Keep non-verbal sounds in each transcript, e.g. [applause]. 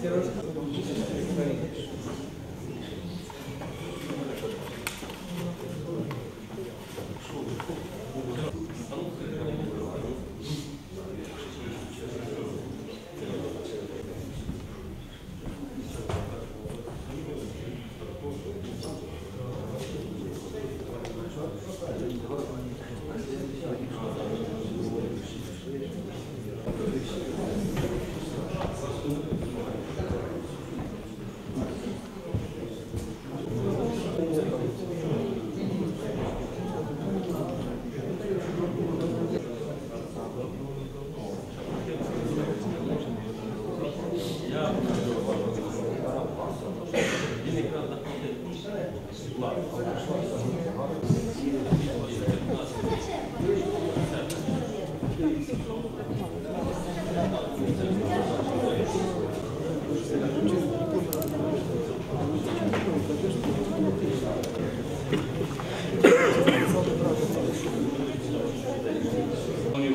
Será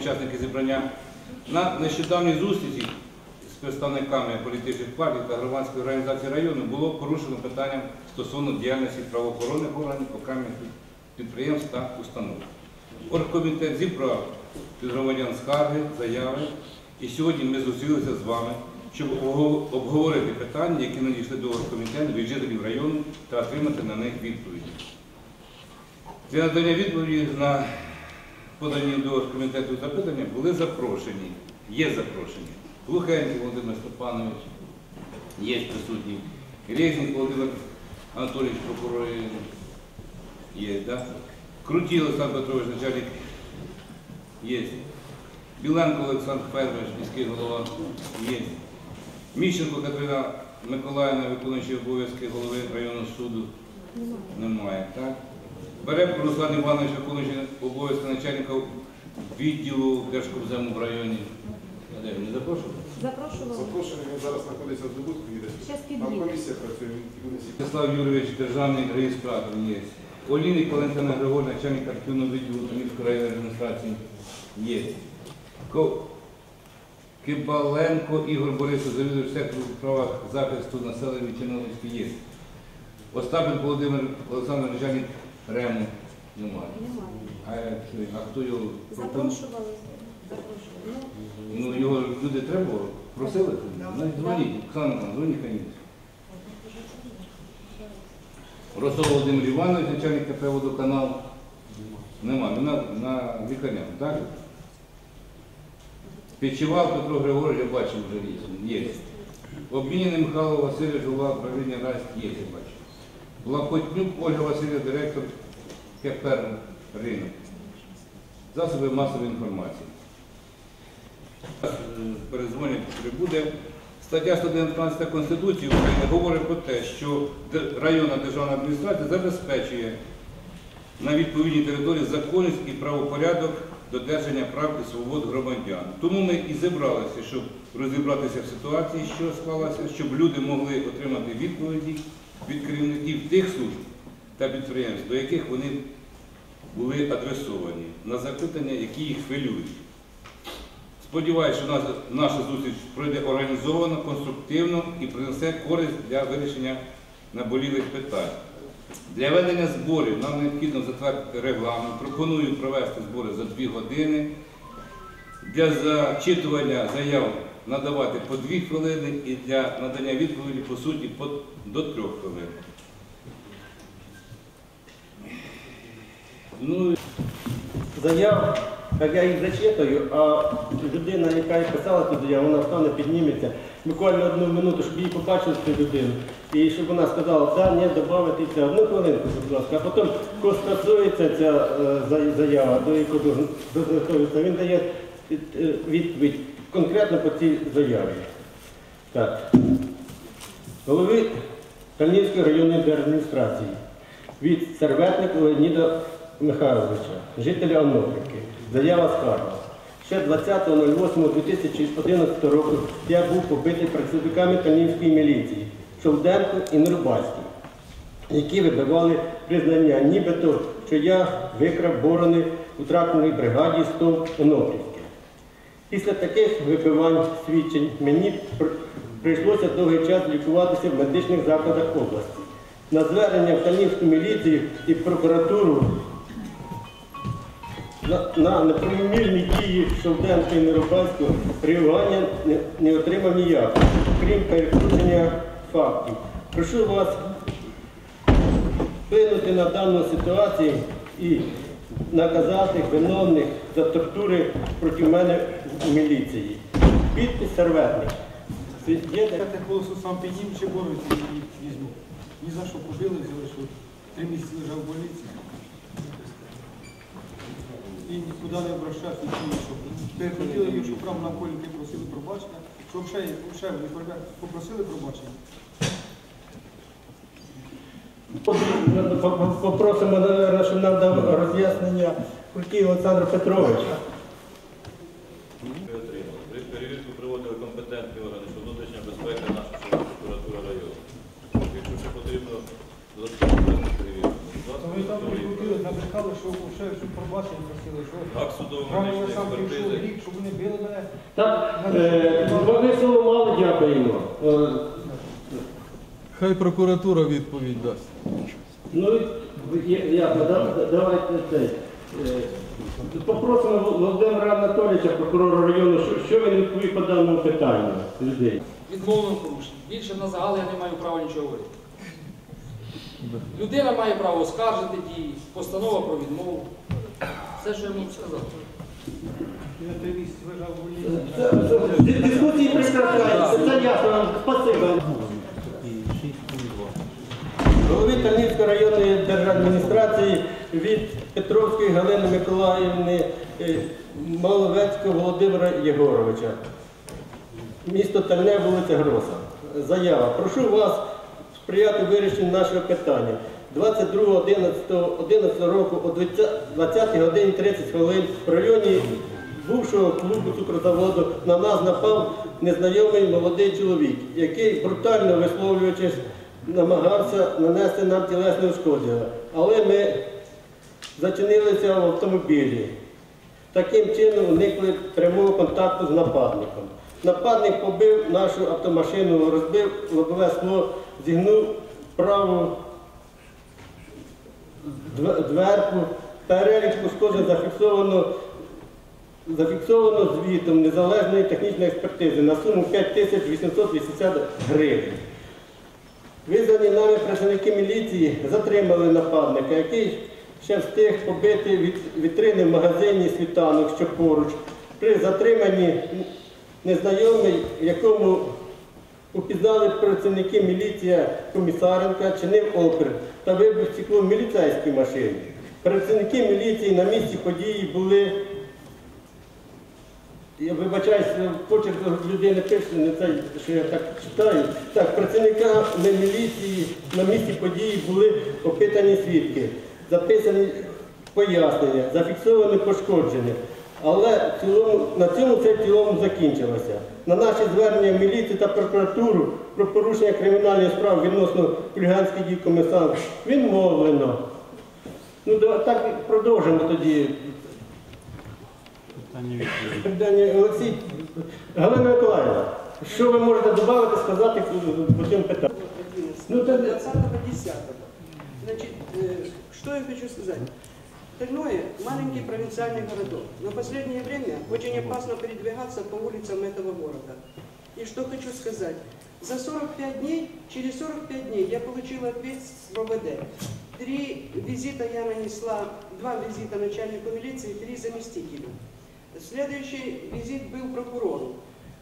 учасники зібрання, на нещодавній зустрічі представниками політичних партій та громадської організації району було порушено питання стосовно діяльності правоохоронних органів, окремих підприємств та установ. Оргкомітет зібрав від громадян скарги, заяви, і сьогодні ми зустрілися з вами, щоб обговорити питання, які надійшли до оргкомітету від жителів району та отримати на них відповіді. Для надання відповіді на подані до комітету запитання були запрошені, є запрошені. Глухенький Володимир Степанович, є присутній. Резнік Володимир Анатолійович, прокурор є, да? Крутій Олександр Петрович, начальник є. Біленко Олександр Федорович, міський голова, є. Міщенко Катерина Миколаївна, виконуючий обов'язки голови районного суду, немає, так? Беребко Руслан Іванович, виконуючий обов'язки начальника відділу Держкомзему в районі. Де він не запрошував? Запрошували. Запрошений, він зараз знаходиться в Дебутку, їде. Щас Там під'їде. комісія працює, він тільки. Вячеслав Юрійович, державний реєстратор є. Олійник Валентина Григорівна, начальник архівного відділу Тамівської районної адміністрації є. Ко- Кибаленко Ігор Борисович, завідувач сектору у справах захисту населення Чернобильської є. Остапенко Володимир Олександр, начальник РЕМу. Немає. Немає. А, а хто його пропонує? Запрошували. Ну, Ну, його люди треба? Просили? Значить, дзвоніть, Оксана, Івановна, дзвоніть, звісно. Ростов Володимир Іванович, начальник КП «Водоканал». Нема, ну, на, на лікарням, так? Печівал Петро Григорович, я бачив вже є. Є. Обмінений Михайло Васильович, голова правління РАС, є, я бачу. Лапотнюк Ольга Васильівна, директор КП «Ринок». Засоби масової інформації. Перезвонять, прибуде. Стаття 119 Конституції України говорить про те, що районна державна адміністрація забезпечує на відповідній території законність і правопорядок додержання прав і свобод громадян. Тому ми і зібралися, щоб розібратися в ситуації, що склалася, щоб люди могли отримати відповіді від керівників тих служб та підприємств, до яких вони були адресовані на запитання, які їх хвилюють. Сподіваюся, що наша зустріч пройде організовано, конструктивно і принесе користь для вирішення наболілих питань. Для ведення зборів нам необхідно затвердити регламент. Пропоную провести збори за 2 години. Для зачитування заяв надавати по 2 хвилини і для надання відповіді по суті до 3 хвилин. Ну, заяв, як я їх зачитую, а людина, яка писала цю заяву, вона встане, підніметься, буквально одну минуту, щоб її побачили цю людину. І щоб вона сказала, да, ні, додати це. Одну хвилинку, будь ласка. А потім, коли стосується ця е, заява, до якої дозвертується, він дає е, відповідь конкретно по цій заяві. Так. Голови Кальнівської районної держадміністрації від Серветника Леоніда Михайловича, жителя Оноприки. Заява скарга. Ще 20.08.2011 року я був побитий працівниками Кальнівської міліції Шовденко і Нурбайський, які вибивали признання, нібито, що я викрав борони у тракторній бригаді 100 Онопрівки. Після таких вибивань свідчень мені прийшлося довгий час лікуватися в медичних закладах області. На звернення в Канівську міліцію і прокуратуру на, на дії Шовденка і Неробальського реагування не, не отримав ніяк, крім перекручення фактів. Прошу вас вплинути на дану ситуацію і наказати виновних за тортури проти мене в міліції. Підпис серветник. Це Я так голосу сам піднім, чи боротися і візьму. Ні за що побили, взяли, три місяці лежав в больниці. І нікуди не обращався, нічого не йшов. Перехотіли їх, що прямо на полі ти просили пробачення, що взагалі, взагалі вони попросили пробачення. Попросимо, наверное, щоб нам дав роз'яснення Кулький Олександр Петрович. Ми отримали. При перевірку проводили компетентні органи, що внутрішня безпека наша, прокуратура району. Якщо ще потрібно додатково перевірку. Ви там прикрутили, набрехали, що що пробачення прийшов рік, щоб вони били мене. Так, е, вони слово мало дякуємо. Е, Хай прокуратура відповідь дасть. Ну, я, я, да- давайте цей. е, Попросимо Володимира Анатолійовича, прокурора району, що, що він відповів по даному питанню людей. відмовному порушенні. Більше на загал я не маю права нічого говорити. Людина має право оскаржити дії, постанова про відмову. Все, що я можу сказати. Дискусії прекращаються, це ясно, спасибо. Голові Тернівської районної держадміністрації від Петровської Галини Миколаївни е, Маловецького Володимира Єгоровича. Місто Тальне, вулиця Гроса. Заява. Прошу вас сприяти вирішенню нашого питання. 22.11 року о 20 годині 30 хвилин в районі бувшого клубу цукрозаводу на нас напав незнайомий молодий чоловік, який брутально висловлюючись, намагався нанести нам тілесне ушкодження. Але ми зачинилися в автомобілі. Таким чином уникли прямого контакту з нападником. Нападник побив нашу автомашину, розбив лобове скло, зігнув праву дверку. Перелік пошкоджень зафіксовано, зафіксовано звітом незалежної технічної експертизи на суму 5880 гривень. Визвані нами працівники міліції затримали нападника, який ще встиг побити вітрини в магазині світанок, що поруч. При затриманні незнайомий, якому упізнали працівники міліція Комісаренка, чинив опір та вибив стекло міліцейській машині. Працівники міліції на місці події були я вибачаюсь, почерк людини пише, не це, що я так читаю. Так, працівниками міліції на місці події були опитані свідки, записані пояснення, зафіксовані пошкодження. Але цілому, на цьому це цілому закінчилося. На наші звернення в міліцію та прокуратуру про порушення кримінальної справи відносно хуліганських дій комісар відмовлено. Ну, да- так продовжимо тоді. Питання Олексій, Галина Миколаївна, що ви можете додати, сказати по цьому питанню? Ну, та- 20.10. Значит, э, что я хочу сказать? Тальное – маленький провинциальный городок. Но в последнее время очень опасно передвигаться по улицам этого города. И что хочу сказать. За 45 дней, через 45 дней я получила ответ с ВВД. Три визита я нанесла, два визита начальнику милиции, три заместителю. Следующий визит был прокурору.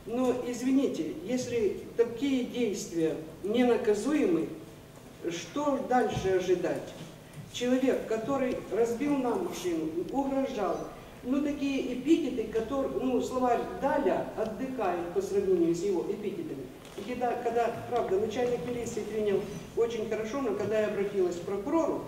Но, извините, если такие действия ненаказуемы, что дальше ожидать? Человек, который разбил нам машину, угрожал, ну такие эпитеты, которые, ну словарь Даля отдыхает по сравнению с его эпитетами. Когда, когда, правда, начальник милиции принял очень хорошо, но когда я обратилась к прокурору,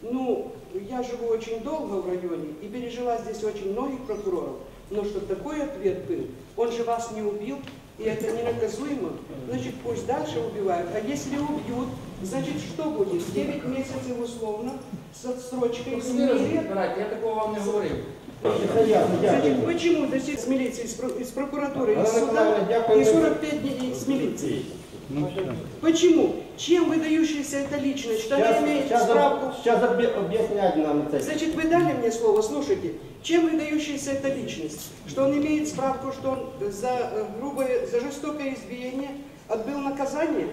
ну, я живу очень долго в районе и пережила здесь очень многих прокуроров, но чтобы такой ответ был, он же вас не убил, и это ненаказуемо, значит, пусть дальше убивают. А если убьют, значит, что будет? 9 месяцев условно, с отсрочкой розбирайте, я такого вам не говорив. Значит, почему до сих с милиции, из, про- из прокуратуры, из суда и 45 дней с милиции? Почему? Чем выдающаяся эта личность, что она имеет справку? Зараз об'яснять нам це. Значит, вы дали мне слово, слушайте. Чем выдающаяся эта личность? Что он имеет справку, что он за э, грубое, за жестокое избиение отбыл наказание?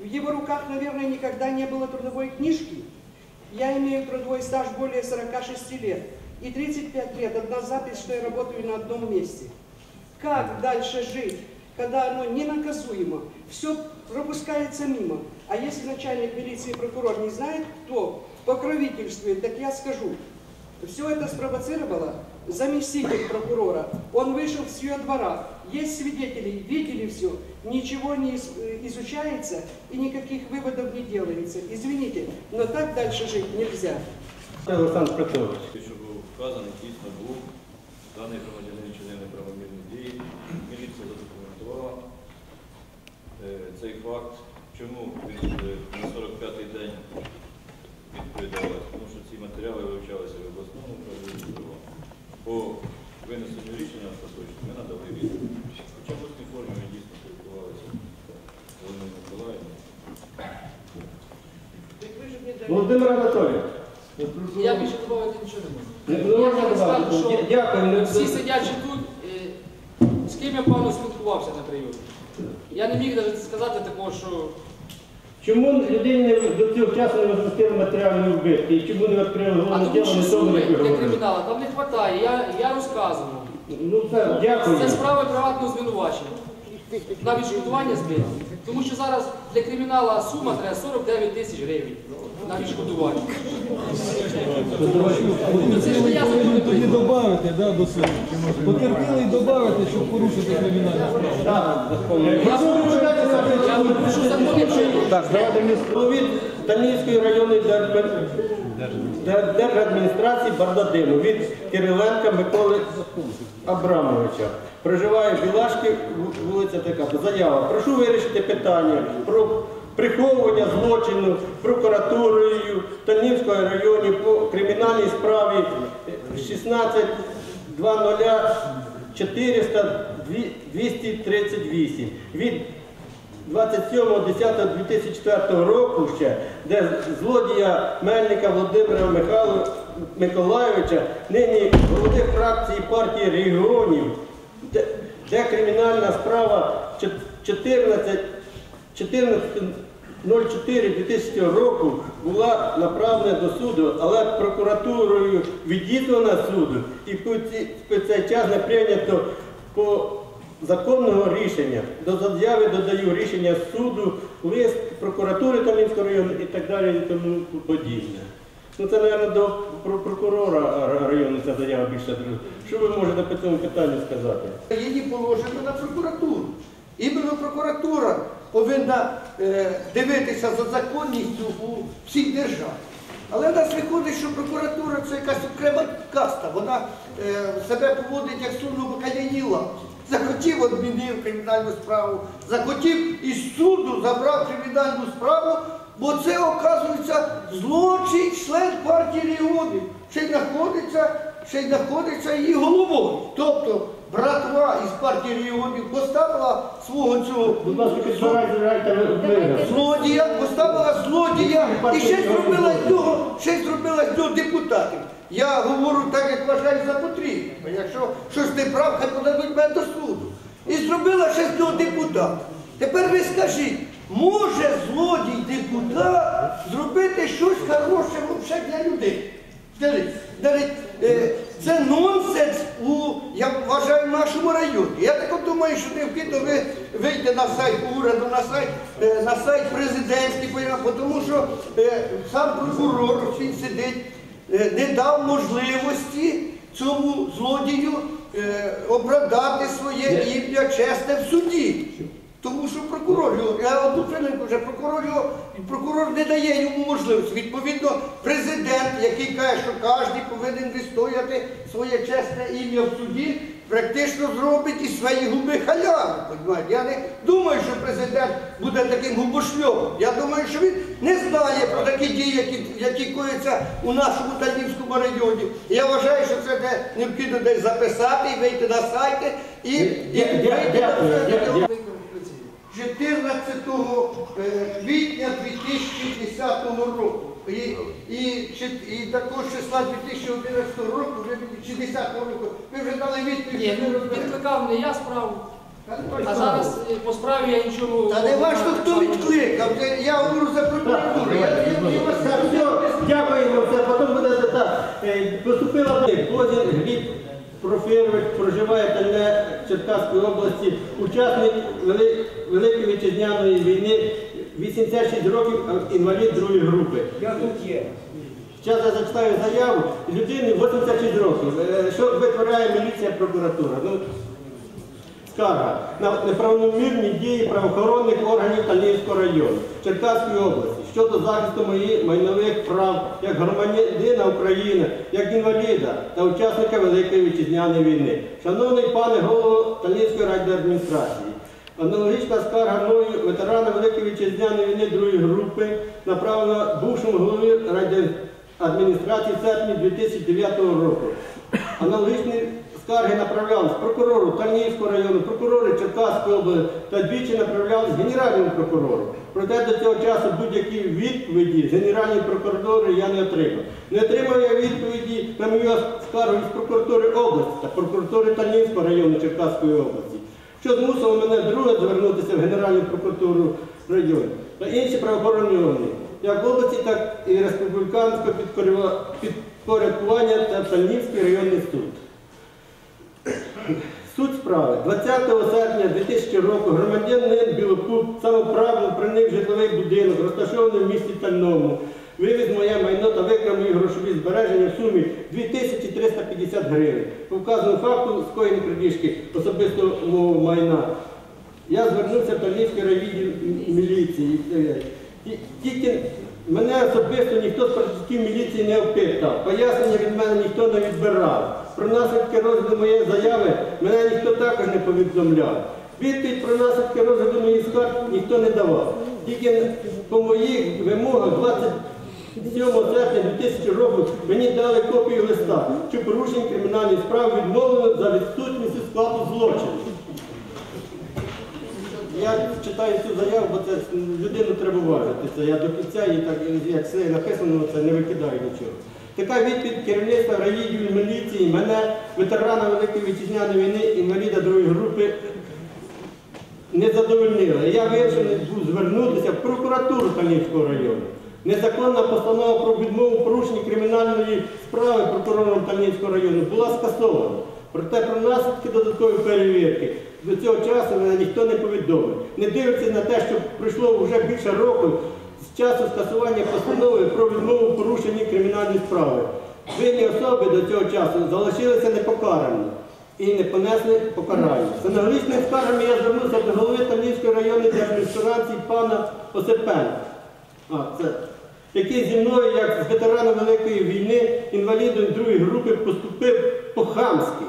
В его руках, наверное, никогда не было трудовой книжки. Я имею трудовой стаж более 46 лет. И 35 лет, одна запись, что я работаю на одном месте. Как дальше жить, когда оно ненаказуемо, все пропускается мимо? А если начальник милиции и прокурор не знает, кто покровительствует, так я скажу. Все это спровоцировало заместитель прокурора. Он вышел с ее двора. Есть свидетели, видели все. Ничего не изучается и никаких выводов не делается. Извините, но так дальше жить нельзя. Олександр Петрович. Вказаний, дійсно був даний громадянин чинив неправомірні дії. Міліція задокументувала е, цей факт. Чому він на 45-й день відповідав? Тому що ці матеріали вивчалися в обласному управлінні По винесенню рішення остаточно ми надали відповідь. Хоча в усній формі ми дійсно спілкувалися з Оленою Миколаївною. Володимир Анатолійович. Я більше додати нічого не можу. Я скажу, додати? що Дякую. Всі сидячі тут, е, з ким я певно спілкувався на прийомі. Я не міг навіть сказати такого, що Чому людині до цього часу не розмістили матеріальні вбитки? І чому не відкрили головне діло, не тому не для говорили? криміналу там не вистачає, я, я розказував. Ну це, дякую. Це справа приватного звинувачення. На відшкодування збитків. Тому що зараз для кримінала сума треба 49 тисяч гривень на відшкодування. Тоді додати да, до себе. Потерпілий додати, щоб порушити кримінальну справу. Так, давайте мені голові Танівської районної держадміністрації Бардадиму від Кириленка Миколи Абрамовича. Проживає в Білашки, вулиця така. Заява. Прошу вирішити питання про приховування злочину прокуратурою Танівського районі по кримінальній справі 16 400 238 від 27.10.2004 року ще, де злодія Мельника Володимира Михайло, Миколайовича, нині голови фракції партії регіонів, де, кримінальна справа чот- 14 14.04.2000 року була направлена до суду, але прокуратурою відізвана суду і по цей час не прийнято по законного рішення. До заяви додаю рішення суду, лист прокуратури Тамінського району і так далі і тому подібне. Ну це, мабуть, до прокурора району ця заява більше. друг- Що ви можете по цьому питанню сказати? Її положено на прокуратуру. Іменно прокуратура повинна е, дивитися за законністю у всій державі. Але в нас виходить, що прокуратура це якась окрема каста. Вона е, себе поводить як сумно бакаяніла. Захотів, відмінив кримінальну справу, захотів із суду забрав кримінальну справу, бо це, оказується, злочий член партії регіонів, ще й знаходиться, ще й знаходиться її головою. Тобто братва із партії регіонів поставила свого цього Будь ласка, підбирайте вигляд. злодія, поставила злодія і ще зробила з нього, ще зробила з нього депутатів. Я говорю так, як вважаю за потрібне. Якщо щось не прав, хай подадуть мене до суду. І зробила ще з нього депутата. Тепер ви скажіть, може злодій депутат зробити щось хороше для людей? Е, Це нонсенс у, я вважаю, в нашому районі. Я так думаю, що необхідно ви вийти на сайт уряду, на сайт, е, на сайт президентський, тому що е, сам прокурор він сидить, не дав можливості цьому злодію оправдати своє ім'я чесне в суді. Тому що прокурор його, я одну хвилинку вже прокурор його, прокурор не дає йому можливості. Відповідно, президент, який каже, що кожен повинен відстояти своє чесне ім'я в суді, практично зробить із свої губи понімаєте? Я не думаю, що президент буде таким губошльовим. Я думаю, що він не знає про такі дії, які, які кояться у нашому Талівському районі. І я вважаю, що це де необхідно десь записати, і вийти на сайти і, і це. дя- дя- 14 е, квітня 2010 року. І, і, чи- і також числа 2011 року, вже 60 року, ви вже дали відповідь. Ні, ну не відкликав не я справу, а зараз е, по справі я нічого... Та не важливо, хто відкликав, я говорю за прокуратуру. Так, все, дякуємо, потім буде так. Е, Поступила до Козін Гліб Профірович, проживає Тальне Черкаської області, учасник Великої Вітчизняної війни, 86 років, інвалід другої групи. Я тут є. Зараз я зачитаю заяву. Людині 86 років. Е, Що витворяє міліція, прокуратура? Ну, скарга на неправомірні дії правоохоронних органів Талінського району Черкаської області щодо захисту моїх майнових прав як громадянина України, як інваліда та учасника Великої вітчизняної війни. Шановний пане голово Талінської райдержадміністрації, Аналогічна скарга мною ветерана Великої вітчизняної війни другої групи направлена бувшому голові райдержадміністрації в серпні 2009 року. Аналогічні скарги направлялись прокурору Тарнівського району, прокурору Черкаської області та двічі направлялись Генеральному прокурору. Проте до цього часу будь-які відповіді з Генеральної прокуратури я не отримав. Не отримав я відповіді на мою скаргу з прокуратури області та прокуратури Тарнівського району Черкаської області що змусило мене вдруге звернутися в Генеральну прокуратуру району та інші правоохоронні органи, як області, так і республіканського підпорядкування та Тальнівський районний суд. Суть справи. 20 серпня 2000 року громадянин Білокуп самоправно проник в житловий будинок, розташований в місті Тальному, вивіз моє майно та викрав мої грошові збереження в сумі 2350 гривень. По вказаному факту скоєння крадіжки особистого мого майна. Я звернувся в Тальнівський райвідділ міліції. Тільки мене особисто ніхто з працівників міліції не опитав. Пояснення від мене ніхто не відбирав. Про наслідки розгляду моєї заяви мене ніхто також не повідомляв. Відповідь про наслідки розгляду моїх скарг ніхто не давав. Тільки по моїх вимогах 27 серпня 2000 року мені дали копію листа, що порушення кримінальної справи відмовлено за відсутністю складу злочину. Я читаю цю заяву, бо це людину треба важити. Це я до кінця і як все написано, це не викидаю нічого. Така відповідь керівництва райвідділу міліції, мене, ветерана Великої вітчизняної війни, інваліда другої групи, не задовольнила. Я вирішений був звернутися в прокуратуру Талінського району. Незаконна постанова про відмову порушення кримінальної справи прокурором Талінського району була скасована. Проте про наслідки додаткової перевірки до цього часу мене ніхто не повідомив. Не дивиться на те, що пройшло вже більше року з часу скасування постанови про відмову порушення кримінальної справи. Винні особи до цього часу залишилися непокарані і не понесли покарання. За аналогічними скаргами я звернувся до голови Талінської районної адміністрації пана Осипенка. Який зі мною, як з ветераном Великої війни, інвалідом другої групи, поступив по-хамськи.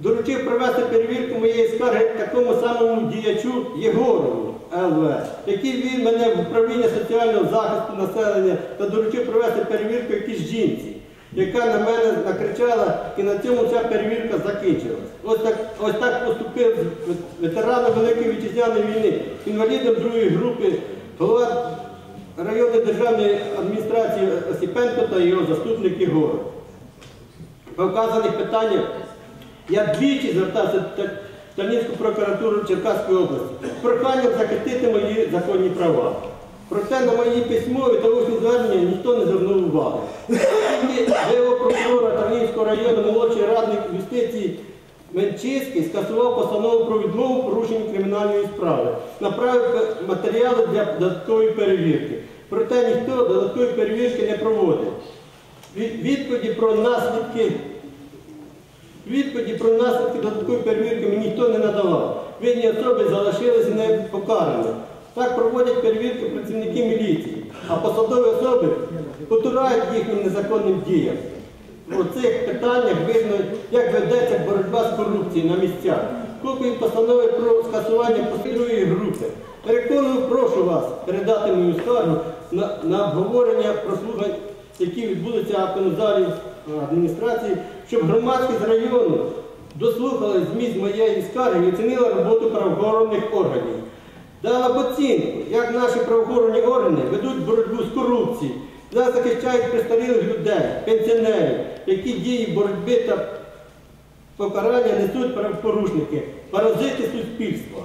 Доручив провести перевірку моєї скарги такому самому діячу Єгорову ЛВ, який вів мене в управління соціального захисту населення та доручив провести перевірку якійсь жінці, яка на мене накричала, і на цьому ця перевірка закінчилась. Ось так, ось так поступив з ветераном Великої вітчизняної війни, інвалідом другої групи, голова районної державної адміністрації Осіпенко та його заступник Єгоров. По вказаних питаннях я двічі звертався в прокуратуру Черкаської області з проханням захистити мої законні права. Проте на мої письмові та усні звернення ніхто не звернув уваги. Тільки Тарнівського району молодший радник юстиції Менчиський скасував постанову про відмову порушення кримінальної справи, направив матеріали для додаткової перевірки. Проте ніхто додаткової перевірки не проводив. Відповіді про наслідки Відповіді про наслідки додаткової перевірки мені ніхто не надавав. Винні особи залишилися непокараними. Так проводять перевірки працівники міліції, а посадові особи потурають їхнім незаконним діям. у цих питаннях видно, як ведеться боротьба з корупцією на місцях. Копії постанови про скасування посильної групи. Переконую, прошу вас передати мою скаргу на, на обговорення прослухань, які відбудуться в залі адміністрації, щоб громадськість району дослухала зміст моєї скарги і оцінила роботу правоохоронних органів. Дала оцінку, як наші правоохоронні органи ведуть боротьбу з корупцією, нас захищають престарілих людей, пенсіонерів, які дії боротьби та покарання несуть правопорушники, паразити суспільства.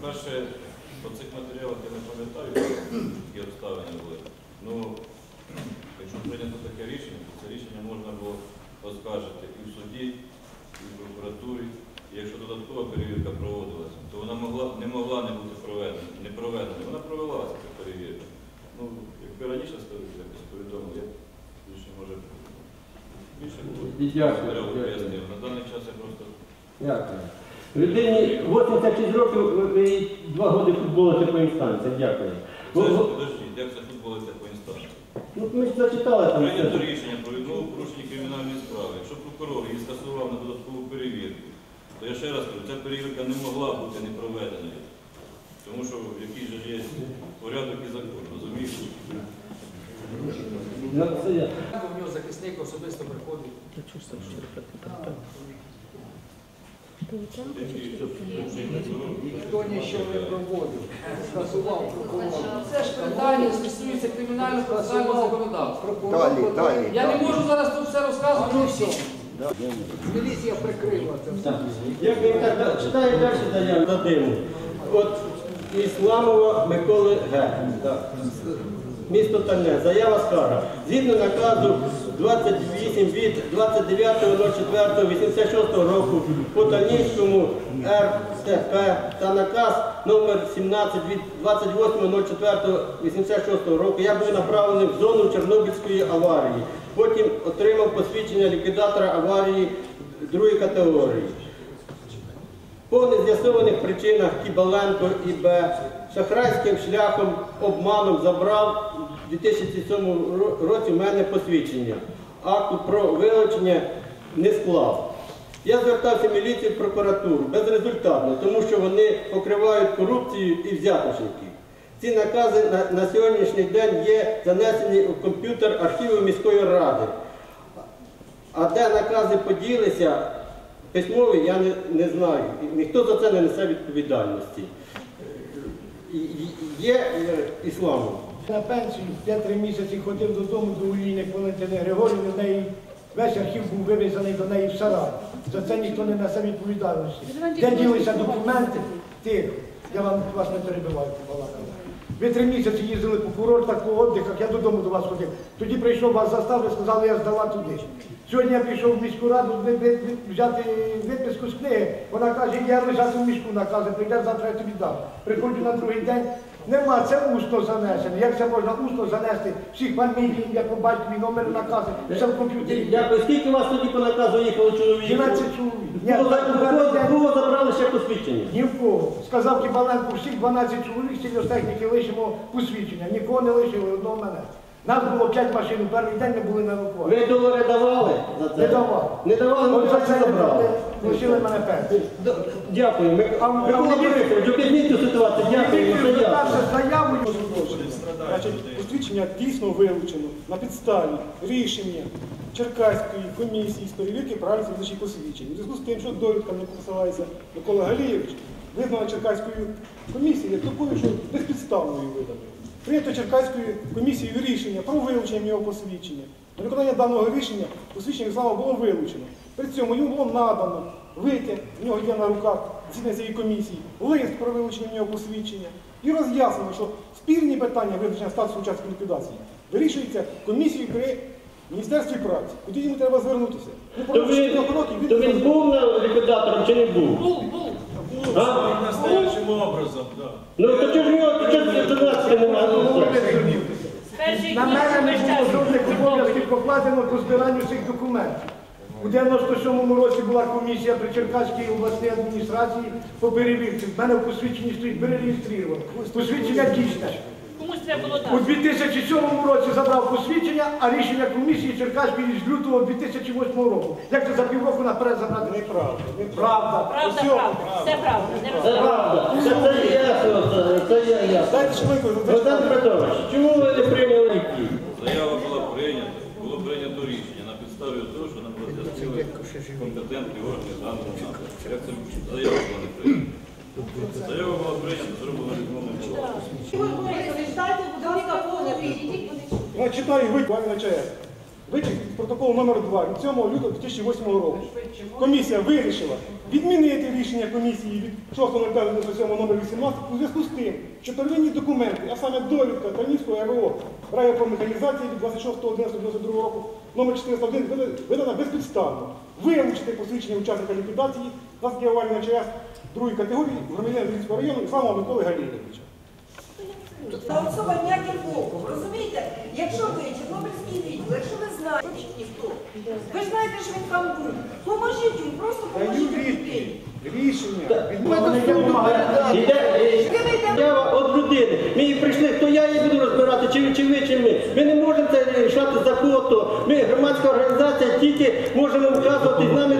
По-перше, по цих матеріалах я не пам'ятаю, [clears throat] які обставини були. Ну, [clears throat] якщо прийнято таке рішення, то це рішення можна було оскаржити і в суді, і в прокуратурі. І якщо додаткова перевірка проводилася, то вона могла, не могла не бути проведена. Не проведена. Вона провелася ця перевірка. Ну, якби раніше якось повідомили, я більше може більше було. Дякую. На даний час я просто Дякую. Людині 86 років їй два роки футболити по інстанції. Дякую. Це ж, подождіть, як це футболиться по інстанції? Ну, ми ж зачитали там. Прийнято все. рішення про відмову порушення кримінальної справи. Якщо прокурор її скасував на додаткову перевірку, то я ще раз кажу, ця перевірка не могла бути не проведеною. Тому що який же є порядок і закон, розумієте? Ну. У нього захисник особисто приходить. Ніхто нічого не проводив. Скасував прокурор. Це ж питання стосується кримінального процесуального законодавства. Далі, далі. Я не можу зараз тут все розказувати. всім. Міліція прикрила це. Так. Як він так да- читає далі заяву на диму. От Ісламова Миколи Г. Місто Тальне. Заява скара. Згідно наказу 28 від 29.04.86 року по Тальнівському РТП та наказ номер 17 від 28.04.86 року я був направлений в зону Чорнобильської аварії. Потім отримав посвідчення ліквідатора аварії другої категорії. По нез'ясованих причинах Кібаленко і Б шахрайським шляхом обманом забрав 2007 році в мене посвідчення. Акту про вилучення не склав. Я звертався в міліцію і прокуратуру безрезультатно, тому що вони покривають корупцію і взяточників. Ці накази на, на сьогоднішній день є занесені у комп'ютер архіву міської ради. А де накази поділися, письмові, я не, не знаю. Ніхто за це не несе відповідальності. І- Є е, ісламом. На пенсію 5-3 місяці ходив додому до Улійник Валентини Григорівни, в неї весь архів був вивезений до неї в сарай. За це ніхто не несе відповідальності. Де ділися документи? Тихо, я вам вас не перебиваю, побалакав. Ви три місяці їздили по курортах, по віддихах, я додому до вас ходив. Тоді прийшов вас заставили, сказали, я здала туди. Сьогодні я пішов в міську раду взяти виписку з книги. Вона каже, я лежати в мішку накази, прийде завтра я тобі дам. Приходжу на другий день. Нема, це усно занесено. Як це можна усно занести всіх фамілій, ім'я по батькові, номер накази, все в комп'ютері. Дякую. Скільки у вас тоді по наказу їхало чоловік? 12 чоловік. Ні, Кого, так, кого забрали ще посвідчення? ні в кого. Сказав Кібаленко, всіх 12 чоловік сільгостехніки лишимо посвідчення. Нікого не лишили, одного мене. Нас було 5 машин, у перший день ми були на евакуації. Ви долари давали за це? Не давав. Не давали, ну От за це забрали. лишили мене пенсію. Д- Дякую. А- Микола Борисович, об'ясніть цю ситуацію. Дякую. ясно. Звертався заявою. Значить, посвідчення дійсно вилучено на підставі рішення Черкаської комісії з перевірки правильних видачі посвідчень. У зв'язку з тим, що довідка яку посилається Микола Галієвич, визнана Черкаською комісією такою, що безпідставною виданою. Прийнято Черкаською комісією рішення про вилучення його посвідчення. На виконання даного рішення посвідчення Іслама було вилучено. При цьому йому було надано витяг, в нього є на руках згідно цієї комісії, лист про вилучення в нього посвідчення. І роз'яснено, що спірні питання визначення статусу учасників ліквідації вирішуються комісією при Міністерстві праці, куди йому треба звернутися. Ну, То він, він то він був ліквідатором чи не був? А? Настоящим образом, так. Ну то чого нього чого ж до нас немає? На мене не було жодних обов'язків покладено по збиранню цих документів. У 97-му році була комісія при Черкаській обласній адміністрації по перевірці. В мене в посвідченні стоїть перереєстрировано. Посвідчення дійсне. Комусь треба було У дати. 2007 році забрав посвідчення, а рішення комісії Черкаської з лютого 2008 року. Як це за півроку наперед забрати? Неправда. Правда. Правда, Усьо. правда. Все правда. Не Це правда. Це, це ясно, це, це я ясно. Дайте Олександр Петрович, чому ви не прийняли їх? Заява була прийнята, було прийнято рішення на підставі того, що нам роз'яснили компетентні органи даного напрямку. Як це заява була не прийнята? Я читаю ви, пане НЧС. Витяг з протоколу номер 2 від 7 лютого 2008 року. Комісія вирішила відмінити рішення комісії від 6.05.97 номер 18 у зв'язку з тим, що первинні документи, а саме довідка Тарнівського РО райопромеханізації від 26.11.92 року номер 401 видана безпідставно. Вилучити посвідчення учасника ліквідації наслідки є на ЧС другої категорії громадянина Львівського району Іслама Миколи Галіновича. Та особа ніяким боком, розумієте? Якщо ви Чорнобильський відділ, якщо ви знаєте ніхто, ви ж знаєте, що він там був, поможіть йому, просто поможіть людині. Рішення. Не вимагають. Іде е, заява від людини. Ми прийшли, хто я її буду розбирати, чи, чи ви, чи ми. Ми не можемо це рішати за кого-то. Ми громадська організація, тільки можемо вказувати з нами,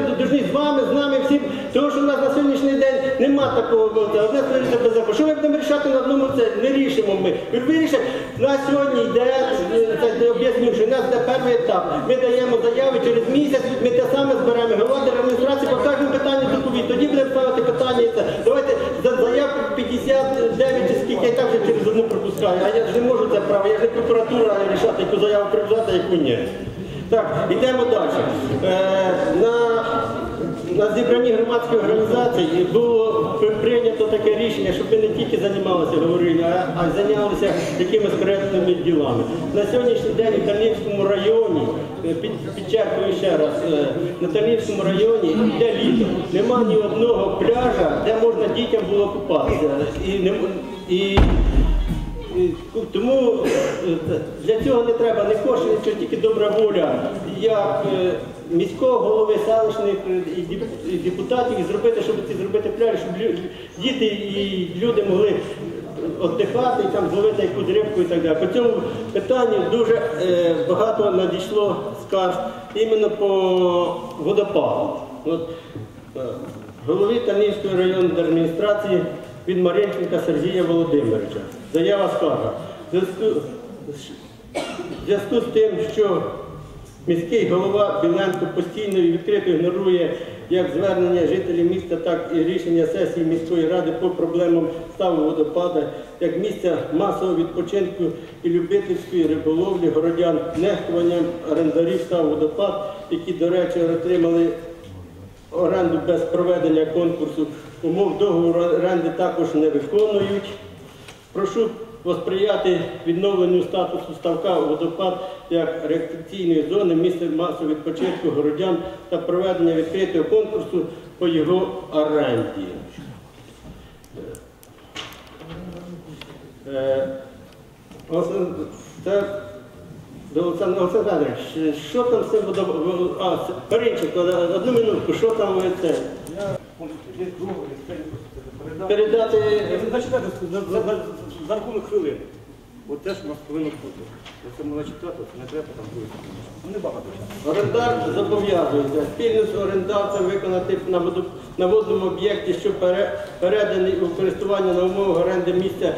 з вами, з нами всім. Тому що в нас на сьогоднішній день нема такого. це Одне створюється без закону. Що ми будемо рішати на одному це? Не рішимо ми. Ми вирішимо, на сьогодні йде, е, це об'ясню, що у нас йде перший етап. Ми даємо заяви через місяць, ми те саме зберемо. Голова адміністрації по кожному питанню доповідь. Тоді будемо ставити питання. Давайте за заявку 59 чи скільки я так вже через одну пропускаю. А я ж не можу це право, я ж не прокуратура рішати, яку заяву прибрати, а яку ні. Так, йдемо далі. Е, на, на зібранні громадської організації було прийнято таке рішення, щоб ми не тільки займалися говорінням, а, а зайнялися якимись коректними ділами. На сьогоднішній день в Тарнівському районі, е, під, підчеркую ще раз, е, на Тарнівському районі йде літо. Нема ні одного пляжа, де можна дітям було купатися. І, і Тому е, для цього не треба не коштів, нічого, тільки добра воля, як е, міського голови селищних е, депутатів, зробити, щоб ці зробити пляж, щоб діти і люди могли віддихати, і там зловити якусь рибку і так далі. По цьому питанню дуже багато надійшло скарг іменно по водопаду. От, голові Тарнівської районної адміністрації від Маринченка Сергія Володимировича. Заява скарга. В зв'язку з- тим, що міський голова Біленко постійно і відкрито ігнорує як звернення жителів міста, так і рішення сесії міської ради по проблемам ставу водопада, як місця масового відпочинку і любительської риболовлі городян, нехтуванням орендарів став водопад, які, до речі, отримали оренду без проведення конкурсу, умов договору оренди також не виконують. Прошу посприяти відновленню статусу ставка водопад як рекреаційної зони, місця масового відпочинку городян та проведення відкритого конкурсу по його оренді. Е, Це до Олександр Олександр що там з цим водопадом? А, це- Паринченко, одну минутку, що там це? Передати Зачитайте за, за, за, за рахунок хвилин. От те, що у нас повинно бути. Це можна читати, це не треба там буде. Ну, не багато часу. Орендар зобов'язується спільно з орендарцем виконати на, воду, на водному об'єкті, що пере- переданий у користування на умовах оренди місця